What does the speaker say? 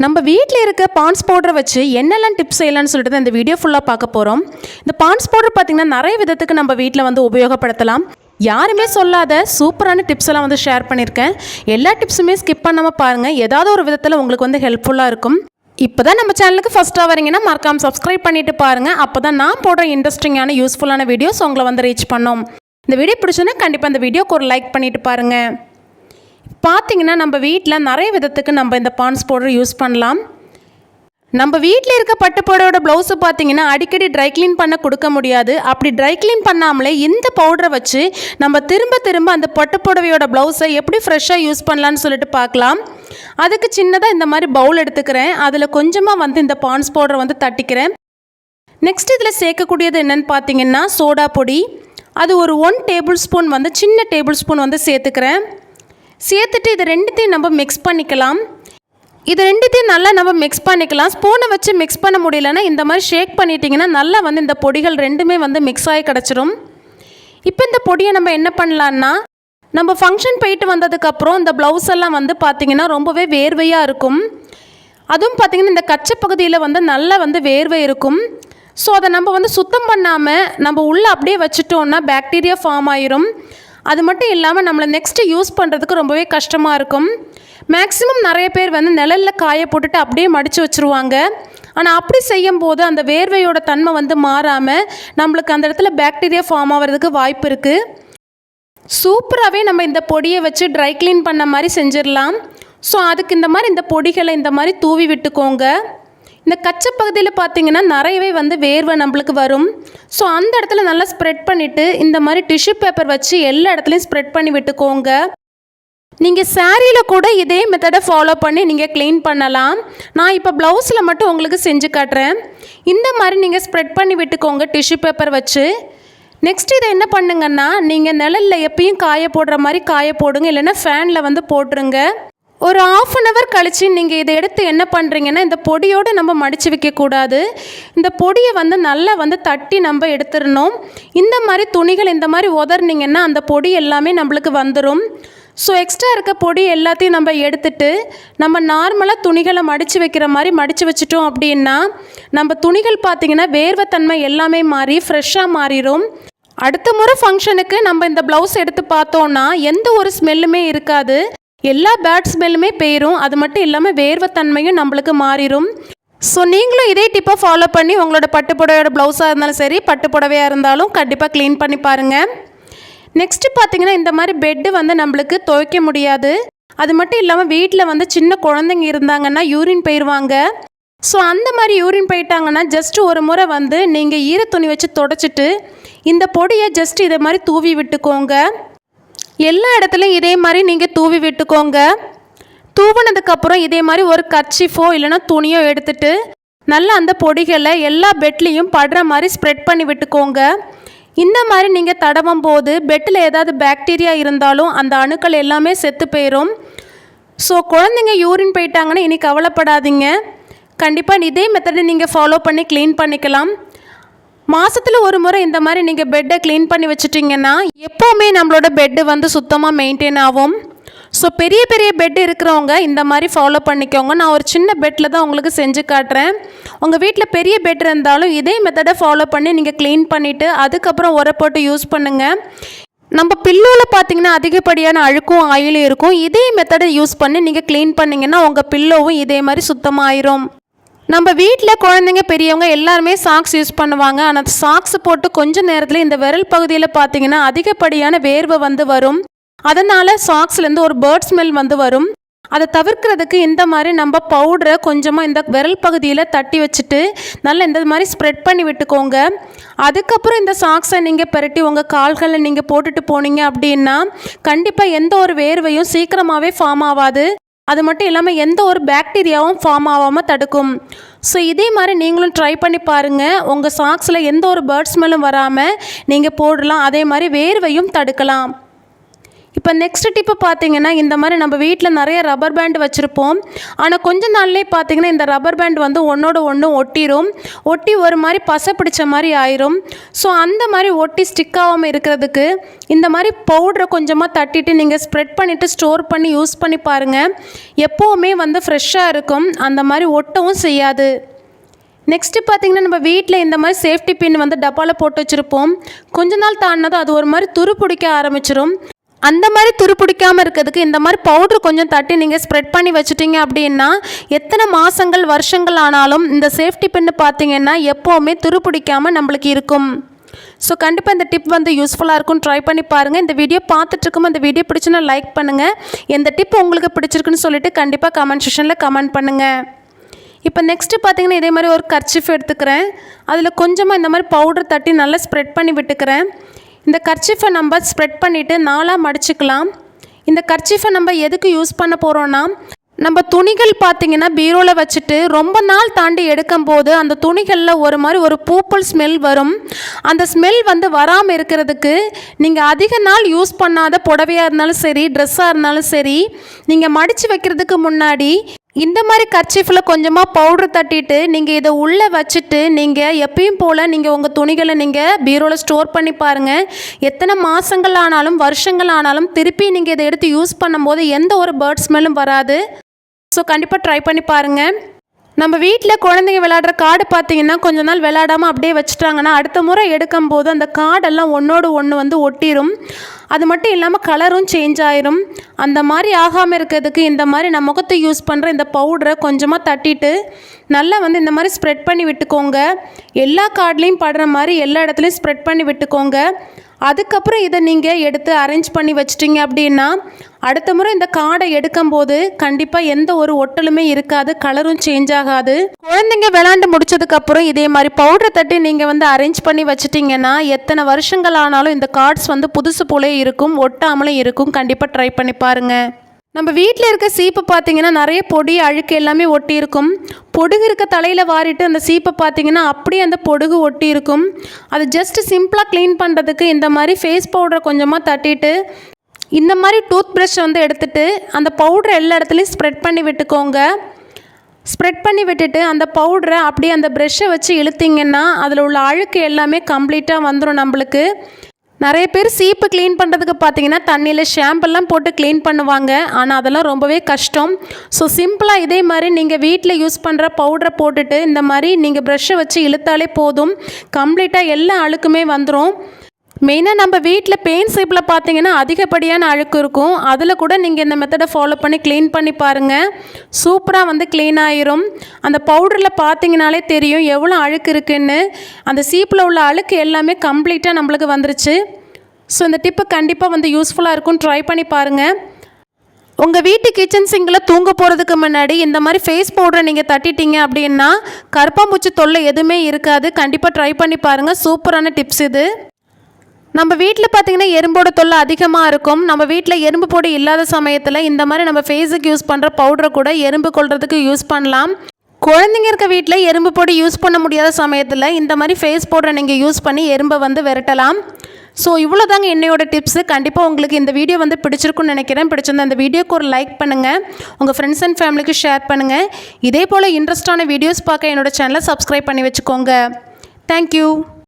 நம்ம வீட்டில் இருக்க பான்ஸ் பவுடரை வச்சு என்னெல்லாம் டிப்ஸ் செய்யலாம்னு சொல்லிட்டு தான் இந்த வீடியோ ஃபுல்லாக பார்க்க போகிறோம் இந்த பான்ஸ் பவுடர் பார்த்திங்கன்னா நிறைய விதத்துக்கு நம்ம வீட்டில் வந்து உபயோகப்படுத்தலாம். யாருமே சொல்லாத சூப்பரான டிப்ஸ் எல்லாம் வந்து ஷேர் பண்ணியிருக்கேன் எல்லா டிப்ஸுமே ஸ்கிப் பண்ணாமல் பாருங்கள் ஏதாவது ஒரு விதத்தில் உங்களுக்கு வந்து ஹெல்ப்ஃபுல்லாக இருக்கும். இப்போ தான் நம்ம சேனலுக்கு ஃபஸ்ட்டாக வரீங்கன்னா மறக்காமல் சப்ஸ்கிரைப் பண்ணிட்டு பாருங்கள் அப்போ தான் நான் போடுற இன்ட்ரெஸ்டிங்கான யூஸ்ஃபுல்லான வீடியோஸ் உங்களை வந்து ரீச் பண்ணோம். இந்த வீடியோ பிடிச்சதுன்னா கண்டிப்பாக இந்த வீடியோக்கு ஒரு லைக் பண்ணிட்டு பாருங்கள் பார்த்திங்கன்னா நம்ம வீட்டில் நிறைய விதத்துக்கு நம்ம இந்த பான்ஸ் பவுடர் யூஸ் பண்ணலாம். நம்ம வீட்டில் இருக்க பட்டுப்புடவோட ப்ளவுஸை பார்த்தீங்கன்னா அடிக்கடி ட்ரை க்ளீன் பண்ண கொடுக்க முடியாது. அப்படி ட்ரை க்ளீன் பண்ணாமலே இந்த பவுடரை வச்சு நம்ம திரும்ப திரும்ப அந்த பட்டுப்புடவையோட ப்ளவுஸை எப்படி ஃப்ரெஷ்ஷாக யூஸ் பண்ணலான்னு சொல்லிட்டு பார்க்கலாம் அதுக்கு சின்னதாக இந்த மாதிரி பவுல் எடுத்துக்கிறேன். அதில் கொஞ்சமாக வந்து இந்த பான்ஸ் பவுடரை வந்து தட்டிக்கிறேன். நெக்ஸ்ட் இதில் சேர்க்கக்கூடியது என்னன்னு பார்த்தீங்கன்னா சோடா பொடி. அது ஒரு ஒன் டேபிள் ஸ்பூன் வந்து சின்ன டேபிள் ஸ்பூன் வந்து சேர்த்துக்கிறேன். சேர்த்துட்டு இது ரெண்டுத்தையும் நம்ம மிக்ஸ் பண்ணிக்கலாம். இது ரெண்டுத்தையும் நல்லா நம்ம மிக்ஸ் பண்ணிக்கலாம். ஸ்பூனை வச்சு மிக்ஸ் பண்ண முடியலன்னா இந்த மாதிரி ஷேக் பண்ணிட்டீங்கன்னா நல்லா வந்து இந்த பொடிகள் ரெண்டுமே வந்து மிக்ஸ் ஆகி கிடச்சிரும். இப்போ இந்த பொடியை நம்ம என்ன பண்ணலான்னா நம்ம ஃபங்க்ஷன் போயிட்டு வந்ததுக்கப்புறம் இந்த ப்ளவுஸ் எல்லாம் வந்து பார்த்திங்கன்னா ரொம்பவே வேர்வையாக இருக்கும். அதுவும் பார்த்திங்கன்னா இந்த கச்சை பகுதியில் வந்து நல்லா வந்து வேர்வை இருக்கும். ஸோ அதை நம்ம வந்து சுத்தம் பண்ணாமல் நம்ம உள்ளே அப்படியே வச்சுட்டோன்னா பேக்டீரியா ஃபார்ம் ஆயிரும். அது மட்டும் இல்லாமல் நம்மளை நெக்ஸ்ட்டு யூஸ் பண்ணுறதுக்கு ரொம்பவே கஷ்டமாக இருக்கும். மேக்ஸிமம் நிறைய பேர் வந்து நிழலில் காய போட்டுட்டு அப்படியே மடித்து வச்சுருவாங்க. ஆனால் அப்படி செய்யும் போது அந்த வேர்வையோட தன்மை வந்து மாறாமல் நம்மளுக்கு அந்த இடத்துல பாக்டீரியா ஃபார்ம் ஆகிறதுக்கு வாய்ப்பு இருக்குது சூப்பராகவே நம்ம இந்த பொடியை வச்சு ட்ரை க்ளீன் பண்ண மாதிரி செஞ்சிடலாம். ஸோ அதுக்கு இந்த மாதிரி இந்த பொடிகளை இந்த மாதிரி தூவி விட்டுக்கோங்க. இந்த கச்சை பகுதியில் பார்த்தீங்கன்னா நிறையவே வந்து வேர்வை நம்மளுக்கு வரும். ஸோ அந்த இடத்துல நல்லா ஸ்ப்ரெட் பண்ணிவிட்டு இந்த மாதிரி டிஷ்யூ பேப்பர் வச்சு எல்லா இடத்துலையும் ஸ்ப்ரெட் பண்ணி விட்டுக்கோங்க. நீங்கள் சாரியில் கூட இதே மெத்தடை ஃபாலோ பண்ணி நீங்கள் க்ளீன் பண்ணலாம். நான் இப்போ ப்ளவுஸில் மட்டும் உங்களுக்கு செஞ்சு காட்டுறேன். இந்த மாதிரி நீங்கள் ஸ்ப்ரெட் பண்ணி விட்டுக்கோங்க டிஷ்யூ பேப்பர் வச்சு. நெக்ஸ்ட் இதை என்ன பண்ணுங்கன்னா நீங்கள் நிழலில் எப்பயும் காய போடுற மாதிரி காய போடுங்க. இல்லைன்னா ஃபேனில் வந்து போட்டுருங்க. ஒரு ஆஃப் அன் ஹவர் கழித்து நீங்கள் இதை எடுத்து என்ன பண்ணுறீங்கன்னா இந்த பொடியோடு நம்ம மடித்து வைக்கக்கூடாது. இந்த பொடியை வந்து நல்லா வந்து தட்டி நம்ம எடுத்துடணும். இந்த மாதிரி துணிகள் இந்த மாதிரி உதறினீங்கன்னா அந்த பொடி எல்லாமே நம்மளுக்கு வந்துடும் ஸோ எக்ஸ்ட்ரா இருக்க பொடி எல்லாத்தையும் நம்ம எடுத்துட்டு நம்ம நார்மலாக துணிகளை மடித்து வைக்கிற மாதிரி மடித்து வச்சுட்டோம் அப்படின்னா நம்ம துணிகள் பார்த்திங்கன்னா வேர்வைத்தன்மை எல்லாமே மாறி ஃப்ரெஷ்ஷாக மாறிடும் அடுத்த முறை ஃபங்க்ஷனுக்கு நம்ம இந்த ப்ளவுஸ் எடுத்து பார்த்தோன்னா எந்த ஒரு ஸ்மெல்லுமே இருக்காது. எல்லா பேட் ஸ்மெல்லுமே போயிடும் அது மட்டும் இல்லாமல் வேர்வைத்தன்மையும் நம்மளுக்கு மாறிடும் ஸோ நீங்களும் இதே டிப்பை ஃபாலோ பண்ணி உங்களோட பட்டு புடவையோட ப்ளவுஸாக இருந்தாலும் சரி பட்டு புடவையாக இருந்தாலும் கண்டிப்பாக க்ளீன் பண்ணி பாருங்கள் நெக்ஸ்ட்டு பார்த்தீங்கன்னா இந்த மாதிரி பெட்டு வந்து நம்மளுக்கு துவைக்க முடியாது. அது மட்டும் இல்லாமல் வீட்டில் வந்து சின்ன குழந்தைங்க இருந்தாங்கன்னா யூரின் போயிடுவாங்க ஸோ அந்த மாதிரி யூரின் போயிட்டாங்கன்னா ஜஸ்ட்டு ஒரு முறை வந்து நீங்கள் ஈர துணி வச்சு தொடச்சிட்டு இந்த பொடியை ஜஸ்ட் இதை மாதிரி தூவி விட்டுக்கோங்க. எல்லா இடத்துலையும் இதே மாதிரி நீங்கள் தூவி விட்டுக்கோங்க. தூவினதுக்கப்புறம் இதே மாதிரி ஒரு கர்ச்சிஃபோ இல்லைன்னா துணியோ எடுத்துட்டு நல்லா அந்த பொடிகளை எல்லா பெட்லேயும் படுற மாதிரி ஸ்ப்ரெட் பண்ணி விட்டுக்கோங்க. இந்த மாதிரி நீங்கள் தடவும் போது பெட்டில் ஏதாவது பாக்டீரியா இருந்தாலும் அந்த அணுக்கள் எல்லாமே செத்து போயிடும் ஸோ குழந்தைங்க யூரின் போயிட்டாங்கன்னா இனி கவலைப்படாதீங்க. கண்டிப்பாக இதே மெத்தடை நீங்கள் ஃபாலோ பண்ணி க்ளீன் பண்ணிக்கலாம். மாதத்தில் ஒரு முறை இந்த மாதிரி நீங்கள் பெட்டை க்ளீன் பண்ணி வச்சுட்டிங்கன்னா எப்போவுமே நம்மளோட பெட்டு வந்து சுத்தமாக மெயின்டைன் ஆகும். ஸோ பெரிய பெரிய பெட் இருக்கிறவங்க இந்த மாதிரி ஃபாலோ பண்ணிக்கோங்க. நான் ஒரு சின்ன பெட்டில் தான் உங்களுக்கு செஞ்சு காட்டுறேன். உங்கள் வீட்டில் பெரிய பெட் இருந்தாலும் இதே மெத்தடை ஃபாலோ பண்ணி நீங்கள் க்ளீன் பண்ணிவிட்டு அதுக்கப்புறம் உரை போட்டு யூஸ் பண்ணுங்கள் நம்ம பில்லோவில் பார்த்தீங்கன்னா அதிகப்படியான அழுக்கும் ஆயிலும் இருக்கும். இதே மெத்தடை யூஸ் பண்ணி நீங்கள் க்ளீன் பண்ணிங்கன்னா உங்கள் பில்லோவும் இதே மாதிரி சுத்தமாயிரும். நம்ம வீட்டில் குழந்தைங்க பெரியவங்க எல்லாருமே சாக்ஸ் யூஸ் பண்ணுவாங்க. ஆனால் சாக்ஸ் போட்டு கொஞ்ச நேரத்தில் இந்த விரல் பகுதியில் பார்த்தீங்கன்னா அதிகப்படியான வேர்வை வந்து வரும். அதனால் சாக்ஸ்லேருந்து ஒரு பேர்ட் ஸ்மெல் வந்து வரும். அதை தவிர்க்கிறதுக்கு இந்த மாதிரி நம்ம பவுடரை கொஞ்சமாக இந்த விரல் பகுதியில் தட்டி வச்சுட்டு நல்லா இந்த மாதிரி ஸ்ப்ரெட் பண்ணி விட்டுக்கோங்க. அதுக்கப்புறம் இந்த சாக்ஸை நீங்கள் பெரட்டி உங்கள் கால்களில் நீங்கள் போட்டுட்டு போனீங்க அப்படின்னா கண்டிப்பாக எந்த ஒரு வேர்வையும் சீக்கிரமாகவே ஃபார்ம் ஆகாது அது மட்டும் இல்லாமல் எந்த ஒரு பாக்டீரியாவும் ஃபார்ம் ஆகாமல் தடுக்கும். ஸோ இதே மாதிரி நீங்களும் ட்ரை பண்ணி பாருங்கள் உங்கள் சாக்ஸில் எந்த ஒரு பேர்ட் ஸ்மெல்லும் வராமல் நீங்கள் போடலாம். அதே மாதிரி வேர்வையும் தடுக்கலாம். இப்போ நெக்ஸ்ட் டிப்பு பார்த்தீங்கன்னா இந்த மாதிரி நம்ம வீட்டில் நிறைய ரப்பர் பேண்ட் வச்சுருப்போம். ஆனால் கொஞ்ச நாள்லேயே பார்த்தீங்கன்னா இந்த ரப்பர் பேண்ட் வந்து ஒன்றோட ஒன்று ஒட்டிரும். ஒட்டி ஒரு மாதிரி பசை பிடிச்ச மாதிரி ஆயிரும். ஸோ அந்த மாதிரி ஒட்டி ஸ்டிக் ஆகாமல் இருக்கிறதுக்கு இந்த மாதிரி பவுடரை கொஞ்சமாக தட்டிட்டு நீங்கள் ஸ்ப்ரெட் பண்ணிவிட்டு ஸ்டோர் பண்ணி யூஸ் பண்ணி பாருங்கள் எப்போவுமே வந்து ஃப்ரெஷ்ஷாக இருக்கும். அந்த மாதிரி ஒட்டவும் செய்யாது. நெக்ஸ்ட்டு பார்த்தீங்கன்னா நம்ம வீட்டில் இந்த மாதிரி சேஃப்டி பின் வந்து டப்பாவில் போட்டு வச்சுருப்போம். கொஞ்ச நாள் தாண்டினதும் அது ஒரு மாதிரி துரு பிடிக்க ஆரம்பிச்சிடும் அந்த மாதிரி துரு பிடிக்காமல் இருக்கிறதுக்கு இந்த மாதிரி பவுட்ரு கொஞ்சம் தட்டி நீங்கள் ஸ்ப்ரெட் பண்ணி வச்சுட்டீங்க அப்படின்னா எத்தனை மாதங்கள் வருஷங்கள் ஆனாலும் இந்த சேஃப்டி பின்னு பார்த்தீங்கன்னா எப்போவுமே துரு பிடிக்காமல் நம்மளுக்கு இருக்கும். ஸோ கண்டிப்பாக இந்த டிப் வந்து யூஸ்ஃபுல்லாக இருக்கும் ட்ரை பண்ணி பாருங்கள் இந்த வீடியோ பார்த்துட்ருக்கும் இந்த வீடியோ பிடிச்சுன்னா லைக் பண்ணுங்கள் எந்த டிப் உங்களுக்கு பிடிச்சிருக்குன்னு சொல்லிட்டு கண்டிப்பாக கமெண்ட் செஷனில் கமெண்ட் பண்ணுங்கள் இப்போ நெக்ஸ்ட்டு பார்த்தீங்கன்னா இதே மாதிரி ஒரு கர்ச்சிஃப் எடுத்துக்கிறேன். அதில் கொஞ்சமாக இந்த மாதிரி பவுடர் தட்டி நல்லா ஸ்ப்ரெட் பண்ணி விட்டுக்கிறேன். இந்த கர்ச்சிஃபை நம்ம ஸ்ப்ரெட் பண்ணிவிட்டு நாலாக மடிச்சுக்கலாம் இந்த கர்ச்சிஃபை நம்ம எதுக்கு யூஸ் பண்ண போகிறோன்னா நம்ம துணிகள் பார்த்தீங்கன்னா பீரோவில் வச்சுட்டு ரொம்ப நாள் தாண்டி எடுக்கும்போது அந்த துணிகளில் ஒரு மாதிரி ஒரு பூப்பல் ஸ்மெல் வரும். அந்த ஸ்மெல் வந்து வராமல் இருக்கிறதுக்கு நீங்கள் அதிக நாள் யூஸ் பண்ணாத புடவையாக இருந்தாலும் சரி ட்ரெஸ்ஸாக இருந்தாலும் சரி நீங்கள் மடித்து வைக்கிறதுக்கு முன்னாடி இந்த மாதிரி கர்ச்சீஃபில் கொஞ்சமாக பவுடர் தட்டிட்டு நீங்கள் இதை உள்ளே வச்சுட்டு நீங்கள் எப்பயும் போல் நீங்கள் உங்கள் துணிகளை நீங்கள் பீரோவில் ஸ்டோர் பண்ணி பாருங்கள் எத்தனை மாதங்கள் ஆனாலும் வருஷங்கள் ஆனாலும் திருப்பி நீங்கள் இதை எடுத்து யூஸ் பண்ணும்போது எந்த ஒரு பேர்ட் ஸ்மெல்லும் வராது. ஸோ கண்டிப்பாக ட்ரை பண்ணி பாருங்கள் நம்ம வீட்டில் குழந்தைங்க விளையாடுற கார்டு பார்த்தீங்கன்னா கொஞ்ச நாள் விளையாடாமல் அப்படியே வச்சுட்டாங்கன்னா அடுத்த முறை எடுக்கும்போது அந்த கார்டெல்லாம் ஒன்றோடு ஒன்று வந்து ஒட்டிரும். அது மட்டும் இல்லாமல் கலரும் சேஞ்ச் ஆயிரும். அந்த மாதிரி ஆகாமல் இருக்கிறதுக்கு இந்த மாதிரி நான் முகத்தை யூஸ் பண்ணுற இந்த பவுடரை கொஞ்சமாக தட்டிட்டு நல்லா வந்து இந்த மாதிரி ஸ்ப்ரெட் பண்ணி விட்டுக்கோங்க. எல்லா கார்ட்லேயும் படுற மாதிரி எல்லா இடத்துலையும் ஸ்ப்ரெட் பண்ணி விட்டுக்கோங்க. அதுக்கப்புறம் இதை நீங்கள் எடுத்து அரேஞ்ச் பண்ணி வச்சிட்டிங்க அப்படின்னா அடுத்த முறை இந்த கார்டை எடுக்கும்போது கண்டிப்பாக எந்த ஒரு ஒட்டலுமே இருக்காது கலரும் சேஞ்ச் ஆகாது. குழந்தைங்க விளாண்டு முடிச்சதுக்கப்புறம் இதே மாதிரி பவுடர் தட்டி நீங்கள் வந்து அரேஞ்ச் பண்ணி வச்சிட்டிங்கன்னா எத்தனை வருஷங்கள் ஆனாலும் இந்த கார்ட்ஸ் வந்து புதுசு போலே இருக்கும் ஒட்டாமலும் இருக்கும். கண்டிப்பாக ட்ரை பண்ணி பாருங்கள் நம்ம வீட்டில் இருக்க சீப்பு பார்த்தீங்கன்னா நிறைய பொடி அழுக்கு எல்லாமே ஒட்டி இருக்கும் பொடுகு இருக்க தலையில் வாரிட்டு அந்த சீப்பை பார்த்தீங்கன்னா அப்படியே அந்த பொடுகு ஒட்டி இருக்கும் அது ஜஸ்ட் சிம்பிளாக க்ளீன் பண்ணுறதுக்கு இந்த மாதிரி ஃபேஸ் பவுடரை கொஞ்சமாக தட்டிட்டு இந்த மாதிரி டூத் ப்ரஷ் வந்து எடுத்துகிட்டு அந்த பவுடரை எல்லா இடத்துலையும் ஸ்ப்ரெட் பண்ணி விட்டுக்கோங்க. ஸ்ப்ரெட் பண்ணி விட்டுட்டு அந்த பவுடரை அப்படியே அந்த ப்ரெஷ்ஷை வச்சு இழுத்திங்கன்னா அதில் உள்ள அழுக்கு எல்லாமே கம்ப்ளீட்டாக வந்துடும் நம்மளுக்கு. நிறைய பேர் சீப்பு க்ளீன் பண்ணுறதுக்கு பார்த்தீங்கன்னா தண்ணியில் ஷாம்பெல்லாம் போட்டு க்ளீன் பண்ணுவாங்க. ஆனால் அதெல்லாம் ரொம்பவே கஷ்டம். ஸோ சிம்பிளாக இதே மாதிரி நீங்கள் வீட்டில் யூஸ் பண்ணுற பவுடரை போட்டுட்டு இந்த மாதிரி நீங்கள் ப்ரஷ்ஷை வச்சு இழுத்தாலே போதும். கம்ப்ளீட்டாக எல்லா அழுக்குமே வந்துடும் மெயினாக நம்ம வீட்டில் பெயிண்ட் சைப்பில் பார்த்தீங்கன்னா அதிகப்படியான அழுக்கு இருக்கும். அதில் கூட நீங்கள் இந்த மெத்தடை ஃபாலோ பண்ணி க்ளீன் பண்ணி பாருங்கள் சூப்பராக வந்து க்ளீன் ஆயிரும். அந்த பவுடரில் பார்த்தீங்கனாலே தெரியும் எவ்வளோ அழுக்கு இருக்குன்னு. அந்த சீப்பில் உள்ள அழுக்கு எல்லாமே கம்ப்ளீட்டாக நம்மளுக்கு வந்துருச்சு. ஸோ இந்த டிப்பு கண்டிப்பாக வந்து யூஸ்ஃபுல்லாக இருக்கும் ட்ரை பண்ணி பாருங்கள் உங்கள் வீட்டு கிச்சன் சிங்கில் தூங்க போகிறதுக்கு முன்னாடி இந்த மாதிரி ஃபேஸ் பவுடரை நீங்கள் தட்டிட்டீங்க அப்படின்னா கருப்பாம்பூச்சி தொல்லை எதுவுமே இருக்காது. கண்டிப்பாக ட்ரை பண்ணி பாருங்கள் சூப்பரான டிப்ஸ் இது. நம்ம வீட்டில் பார்த்தீங்கன்னா எறும்போட தொல்லை அதிகமாக இருக்கும். நம்ம வீட்டில் எறும்பு பொடி இல்லாத சமயத்தில் இந்த மாதிரி நம்ம ஃபேஸுக்கு யூஸ் பண்ணுற பவுடரை கூட எறும்பு கொள்றதுக்கு யூஸ் பண்ணலாம். குழந்தைங்க இருக்க வீட்டில் எறும்பு பொடி யூஸ் பண்ண முடியாத சமயத்தில் இந்த மாதிரி ஃபேஸ் பவுடரை நீங்கள் யூஸ் பண்ணி எறும்பை வந்து விரட்டலாம். ஸோ இவ்வளோ தாங்க என்னையோட டிப்ஸு கண்டிப்பாக உங்களுக்கு இந்த வீடியோ வந்து பிடிச்சிருக்குன்னு நினைக்கிறேன். பிடிச்சிருந்த அந்த வீடியோக்கு ஒரு லைக் பண்ணுங்கள் உங்கள் ஃப்ரெண்ட்ஸ் அண்ட் ஃபேமிலிக்கு ஷேர் பண்ணுங்கள் இதே போல் இன்ட்ரெஸ்டான வீடியோஸ் பார்க்க என்னோட சேனலை சப்ஸ்கிரைப் பண்ணி வச்சுக்கோங்க. தேங்க்யூ